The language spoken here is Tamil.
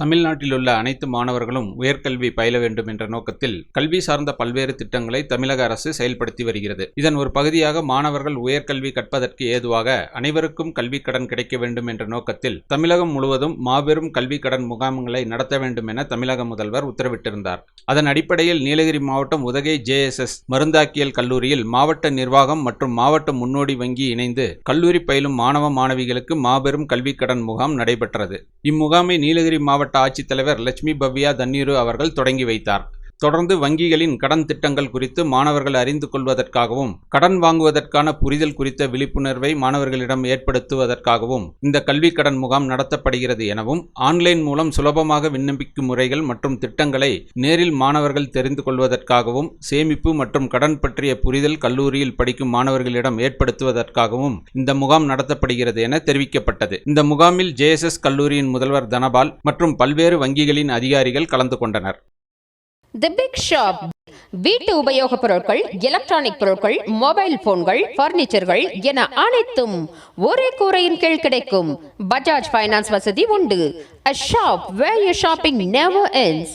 தமிழ்நாட்டில் உள்ள அனைத்து மாணவர்களும் உயர்கல்வி பயில வேண்டும் என்ற நோக்கத்தில் கல்வி சார்ந்த பல்வேறு திட்டங்களை தமிழக அரசு செயல்படுத்தி வருகிறது. இதன் ஒரு பகுதியாக மாணவர்கள் உயர்கல்வி கற்பதற்கு ஏதுவாக அனைவருக்கும் கல்வி கடன் கிடைக்க வேண்டும் என்ற நோக்கத்தில் தமிழகம் முழுவதும் மாபெரும் கல்வி கடன் முகாம்களை நடத்த வேண்டும் என தமிழக முதல்வர் உத்தரவிட்டிருந்தார். அதன் அடிப்படையில் நீலகிரி மாவட்டம் உதகை ஜேஎஸ்எஸ் மருந்தாக்கியல் கல்லூரியில் மாவட்ட நிர்வாகம் மற்றும் மாவட்ட முன்னோடி வங்கி இணைந்து கல்லூரி பயிலும் மாணவ மாணவிகளுக்கு மாபெரும் கல்வி கடன் முகாம் நடைபெற்றது. இம்முகாமை நீலகிரி மாவட்ட ஆட்சித்தலைவர் லட்சுமி பவ்யா தண்ணீரு அவர்கள் தொடங்கி வைத்தார். தொடர்ந்து வங்கிகளின் கடன் திட்டங்கள் குறித்து மாணவர்கள் அறிந்து கொள்வதற்காகவும் கடன் வாங்குவதற்கான புரிதல் குறித்த விழிப்புணர்வை மாணவர்களிடம் ஏற்படுத்துவதற்காகவும் இந்த கல்வி கடன் முகாம் நடத்தப்படுகிறது எனவும் ஆன்லைன் மூலம் சுலபமாக விண்ணப்பிக்கும் முறைகள் மற்றும் திட்டங்களை நேரில் மாணவர்கள் தெரிந்து கொள்வதற்காகவும் சேமிப்பு மற்றும் கடன் பற்றிய புரிதல் கல்லூரியில் படிக்கும் மாணவர்களிடம் ஏற்படுத்துவதற்காகவும் இந்த முகாம் நடத்தப்படுகிறது என தெரிவிக்கப்பட்டது. இந்த முகாமில் ஜேஎஸ்எஸ் கல்லூரியின் முதல்வர் தனபால் மற்றும் பல்வேறு வங்கிகளின் அதிகாரிகள் கலந்து கொண்டனர். தி பிக் ஷாப் வீட்டு உபயோகப் பொருட்கள் எலக்ட்ரானிக் பொருட்கள் மொபைல் போன்கள் பர்னிச்சர்கள் என அனைத்தும் ஒரே கூரையின் கீழ் கிடைக்கும். பஜாஜ் ஃபைனான்ஸ் வசதி உண்டு. A shop where you shopping never ends